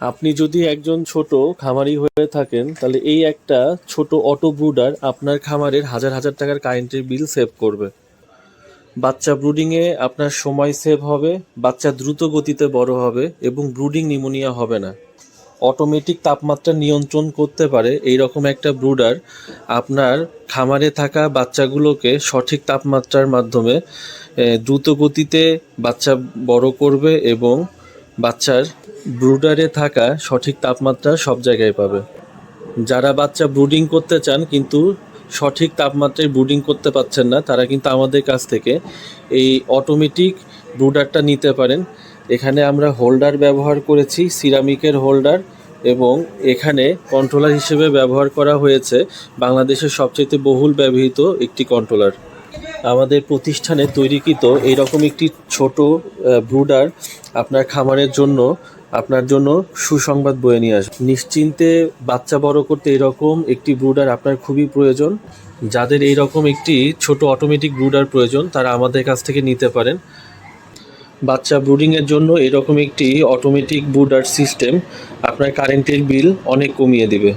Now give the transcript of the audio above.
আপনি যদি একজন ছোট খামারি হয়ে থাকেন, তাহলে এই একটা ছোট অটো ব্রুডার আপনার খামারের হাজার হাজার টাকার কারেন্টের বিল সেভ করবে। বাচ্চা ব্রুডিংয়ে আপনার সময় সেভ হবে, বাচ্চা দ্রুত গতিতে বড় হবে এবং ব্রুডিং নিমোনিয়া হবে না। অটোমেটিক তাপমাত্রা নিয়ন্ত্রণ করতে পারে এই রকম একটা ব্রুডার। আপনার খামারে থাকা বাচ্চাগুলোকে সঠিক তাপমাত্রার মাধ্যমে দ্রুত গতিতে বাচ্চা বড় করবে এবং বাচ্চার ব্রুডারে থাকা সঠিক তাপমাত্রা সব জায়গায় পাবে। যারা বাচ্চা ব্রুডিং করতে চান কিন্তু সঠিক তাপমাত্রায় ব্রুডিং করতে পারছেন না, তারা কিন্তু আমাদের কাছ থেকে এই অটোমেটিক ব্রুডারটা নিতে পারেন। এখানে আমরা হোল্ডার ব্যবহার করেছি, সিরামিকের হোল্ডার, এবং এখানে কন্ট্রোলার হিসেবে ব্যবহার করা হয়েছে। বাংলাদেশের সবচেয়ে বহুল ব্যবহৃত একটি কন্ট্রোলার। আমাদের প্রতিষ্ঠানে তৈরিকৃত এইরকম একটি ছোট ব্রুডার আপনার খামারের জন্য, আপনার জন্য সুসংবাদ বয়ে নিয়ে আসবে। নিশ্চিন্তে বাচ্চা বড় করতে এরকম একটি ব্রুডার আপনার খুবই প্রয়োজন। যাদের এইরকম একটি ছোট অটোমেটিক ব্রুডার প্রয়োজন, তারা আমাদের কাছ থেকে নিতে পারেন। বাচ্চা ব্রুডিংয়ের জন্য এরকম একটি অটোমেটিক ব্রুডার সিস্টেম আপনার কারেন্টের বিল অনেক কমিয়ে দিবে।